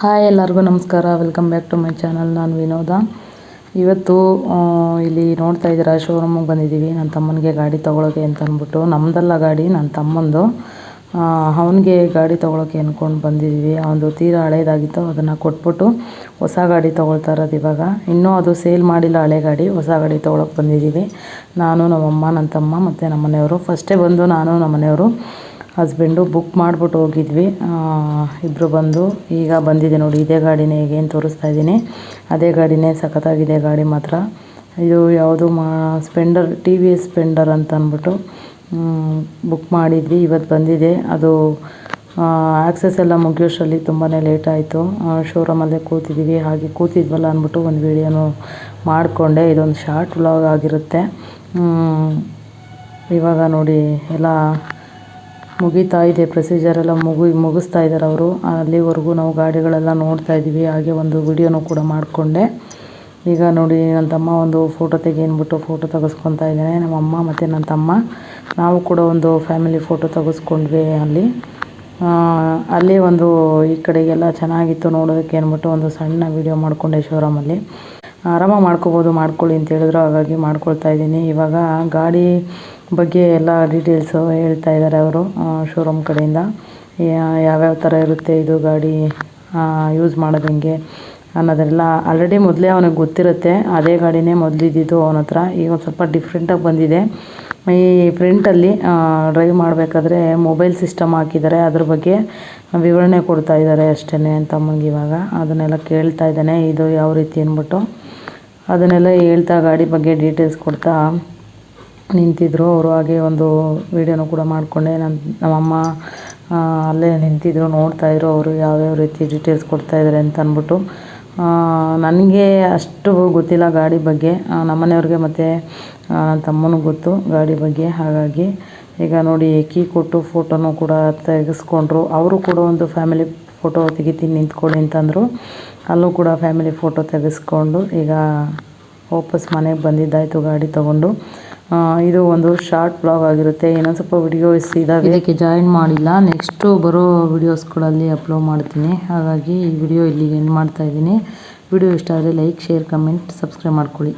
Hi ಎಲ್ಲರಿಗೂ ನಮಸ್ಕಾರ. Welcome back to my channel ನಾನು ವಿನೋದ. ಇವತ್ತು ಇಲ್ಲಿ ನೋಡ್ತಾ ಇದ್ದೀರಾ ಶೋರೂಮಿಗೆ ಬಂದಿದ್ದೀವಿ. ನನ್ನ ತಮ್ಮನಿಗೆ ಗಾಡಿ ತೊಗೊಳಕ್ಕೆ ಅಂತ ಅಂದ್ಬಿಟ್ಟು ನಮ್ಮದಲ್ಲ ಗಾಡಿ ನನ್ನ ತಮ್ಮಂದು. ಅವನಿಗೆ ಗಾಡಿ ತೊಗೊಳಕ್ಕೆ ಅಂದ್ಕೊಂಡು ಬಂದಿದ್ದೀವಿ. ಅವನದು ತೀರಾ ಹಳೇದಾಗಿತ್ತು, ಅದನ್ನು ಕೊಟ್ಬಿಟ್ಟು ಹೊಸ ಗಾಡಿ ತೊಗೊಳ್ತಾ ಇರೋದು ಇವಾಗ. ಇನ್ನೂ ಅದು ಸೇಲ್ ಮಾಡಿಲ್ಲ ಹಳೆ ಗಾಡಿ, ಹೊಸ ಗಾಡಿ ತೊಗೊಳಕ್ಕೆ ಬಂದಿದ್ದೀವಿ. ನಾನು, ನಮ್ಮಮ್ಮ ನನ್ನ ತಮ್ಮ ಮತ್ತು ನಮ್ಮ ಮನೆಯವರು ಫಸ್ಟೇ ಬಂದು ನಾನು ನಮ್ಮ ಮನೆಯವರು ಹಸ್ಬೆಂಡು ಬುಕ್ ಮಾಡಿಬಿಟ್ಟು ಹೋಗಿದ್ವಿ. ಇಬ್ಬರು ಬಂದು ಈಗ ಬಂದಿದೆ ನೋಡಿ, ಇದೇ ಗಾಡಿನೇ ಈಗೇನು ತೋರಿಸ್ತಾ ಇದ್ದೀನಿ. ಅದೇ ಗಾಡಿನೇ ಸಖತ್ತಾಗಿದೆ ಗಾಡಿ ಮಾತ್ರ. ಇದು ಯಾವುದು ಮಾ, Splendor, T V S Splendor ಅಂತ ಅಂದ್ಬಿಟ್ಟು ಬುಕ್ ಮಾಡಿದ್ವಿ. ಇವತ್ತು ಬಂದಿದೆ. ಅದು ಆಕ್ಸೆಸ್ ಎಲ್ಲ ಮುಗಿಯೋಷ್ಟರಲ್ಲಿ ತುಂಬಾ ಲೇಟ್ ಆಯಿತು. ಶೋರೂಮಲ್ಲೇ ಕೂತಿದ್ದೀವಿ ಹಾಗೆ ಕೂತಿದ್ವಲ್ಲ ಅಂದ್ಬಿಟ್ಟು ಒಂದು ವಿಡಿಯೋನು ಮಾಡಿಕೊಂಡೆ. ಇದೊಂದು ಶಾರ್ಟ್ ವ್ಲಾಗ್ ಆಗಿರುತ್ತೆ. ಇವಾಗ ನೋಡಿ, ಎಲ್ಲ ಮುಗೀತಾ ಇದೆ ಪ್ರೊಸೀಜರ್ ಎಲ್ಲ ಮುಗು, ಮುಗಿಸ್ತಾ ಇದ್ದಾರೆ ಅವರು. ಅಲ್ಲಿವರೆಗೂ ನಾವು ಗಾಡಿಗಳೆಲ್ಲ ನೋಡ್ತಾ ಇದ್ದೀವಿ. ಹಾಗೆ ಒಂದು ವಿಡಿಯೋನು ಕೂಡ ಮಾಡಿಕೊಂಡೆ. ಈಗ ನೋಡಿ ನನ್ನ ತಮ್ಮ ಒಂದು ಫೋಟೋ ತೆಗೆಯನ್ಬಿಟ್ಟು ಫೋಟೋ ತೆಗೆಸ್ಕೊತಾ ಇದ್ದಾನೆ. ನಮ್ಮ ಅಮ್ಮ ಮತ್ತು ನನ್ನ ತಮ್ಮ ನಾವು ಕೂಡ ಒಂದು ಫ್ಯಾಮಿಲಿ ಫೋಟೋ ತೆಗೆಸ್ಕೊಂಡ್ವಿ ಅಲ್ಲಿ. ಅಲ್ಲಿ ಒಂದು ಈ ಕಡೆಗೆಲ್ಲ ಚೆನ್ನಾಗಿತ್ತು ನೋಡೋದಕ್ಕೆ ಅಂದ್ಬಿಟ್ಟು ಒಂದು ಸಣ್ಣ ವಿಡಿಯೋ ಮಾಡಿಕೊಂಡೆ ಶೋರೂಮಲ್ಲಿ ಆರಾಮಾಗಿ ಮಾಡ್ಕೋಬೋದು, ಮಾಡ್ಕೊಳ್ಳಿ ಅಂತ ಹೇಳಿದ್ರು. ಹಾಗಾಗಿ ಮಾಡ್ಕೊಳ್ತಾ ಇದ್ದೀನಿ. ಇವಾಗ ಗಾಡಿ ಬಗ್ಗೆ ಎಲ್ಲ ಡೀಟೇಲ್ಸು ಹೇಳ್ತಾ ಇದ್ದಾರೆ ಅವರು ಶೋರೂಮ್ ಕಡೆಯಿಂದ. ಯಾವ್ಯಾವ ಥರ ಇರುತ್ತೆ ಇದು ಗಾಡಿ ಯೂಸ್ ಮಾಡೋದು ಹೆಂಗೆ ಅನ್ನೋದೆಲ್ಲ ಆಲ್ರೆಡಿ ಮೊದಲೇ ಅವನಿಗೆ ಗೊತ್ತಿರುತ್ತೆ. ಅದೇ ಗಾಡಿನೇ ಮೊದಲಿದ್ದಿದ್ದು ಅವನ ಹತ್ರ. ಈಗ ಒಂದು ಸ್ವಲ್ಪ ಡಿಫ್ರೆಂಟಾಗಿ ಬಂದಿದೆ. ಈ ಫ್ರಂಟಲ್ಲಿ ಡ್ರೈವ್ ಮಾಡಬೇಕಾದ್ರೆ ಮೊಬೈಲ್ ಸಿಸ್ಟಮ್ ಹಾಕಿದ್ದಾರೆ. ಅದ್ರ ಬಗ್ಗೆ ವಿವರಣೆ ಕೊಡ್ತಾ ಇದ್ದಾರೆ ಅಷ್ಟೇ ತಮ್ಮಂಗೆ ಇವಾಗ. ಅದನ್ನೆಲ್ಲ ಕೇಳ್ತಾ ಇದ್ದಾನೆ. ಇದು ಯಾವ ರೀತಿ ಅಂದ್ಬಿಟ್ಟು. ಅದನ್ನೆಲ್ಲ ಹೇಳ್ತಾ ಗಾಡಿ ಬಗ್ಗೆ ಡೀಟೇಲ್ಸ್ ಕೊಡ್ತಾ ನಿಂತಿದ್ರು. ಅವರು ಹಾಗೆ ಒಂದು ವಿಡಿಯೋನು ಕೂಡ ಮಾಡಿಕೊಂಡೆ. ನನ್ನ ನಮ್ಮಮ್ಮ ಅಲ್ಲೇ ನಿಂತಿದ್ರು, ನೋಡ್ತಾ ಇದ್ರು. ಅವರು ಯಾವ್ಯಾವ ರೀತಿ ಡೀಟೇಲ್ಸ್ ಕೊಡ್ತಾ ಇದ್ದಾರೆ ಅಂತ ಅಂದ್ಬಿಟ್ಟು. ನನಗೆ ಅಷ್ಟು ಗೊತ್ತಿಲ್ಲ ಗಾಡಿ ಬಗ್ಗೆ. ನಮ್ಮ ನಮ್ಮನೆಯವ್ರಿಗೆ ಮತ್ತು ನನ್ನ ತಮ್ಮನಿಗೆ ಗೊತ್ತು ಗಾಡಿ ಬಗ್ಗೆ. ಹಾಗಾಗಿ ಈಗ ನೋಡಿ, ಕೀ ಕೊಟ್ಟು ಫೋಟೋನು ಕೂಡ ತೆಗೆಸ್ಕೊಂಡ್ರು. ಅವರು ಕೂಡ ಒಂದು ಫ್ಯಾಮಿಲಿ ಫೋಟೋ ತೆಗಿತೀನಿ, ನಿಂತ್ಕೊಳ್ಳಿ ಅಂತಂದರು. ಅಲ್ಲೂ ಕೂಡ ಫ್ಯಾಮಿಲಿ ಫೋಟೋ ತೆಗೆಸ್ಕೊಂಡು ಈಗ ವಾಪಸ್ ಮನೆಗೆ ಬಂದಿದ್ದಾಯಿತು ಗಾಡಿ ತೊಗೊಂಡು. ಇದು ಒಂದು ಶಾರ್ಟ್ ಬ್ಲಾಗ್ ಆಗಿರುತ್ತೆ. ಇನ್ನೊಂದು ಸ್ವಲ್ಪ ವಿಡಿಯೋಸ್ ಇದಾವೆ. ಇದಕ್ಕೆ ಜಾಯಿನ್ ಮಾಡಿಲ್ಲ. ನೆಕ್ಸ್ಟು ಬರೋ ವಿಡಿಯೋಸ್ಗಳಲ್ಲಿ ಅಪ್ಲೋಡ್ ಮಾಡ್ತೀನಿ. ಹಾಗಾಗಿ ಈ ವಿಡಿಯೋ ಇಲ್ಲಿಗೆ ಎಂಡ್ ಮಾಡ್ತಾ ಇದ್ದೀನಿ. ವಿಡಿಯೋ ಇಷ್ಟ ಆದರೆ ಲೈಕ್ ಶೇರ್ ಕಮೆಂಟ್ ಸಬ್ಸ್ಕ್ರೈಬ್ ಮಾಡ್ಕೊಳ್ಳಿ.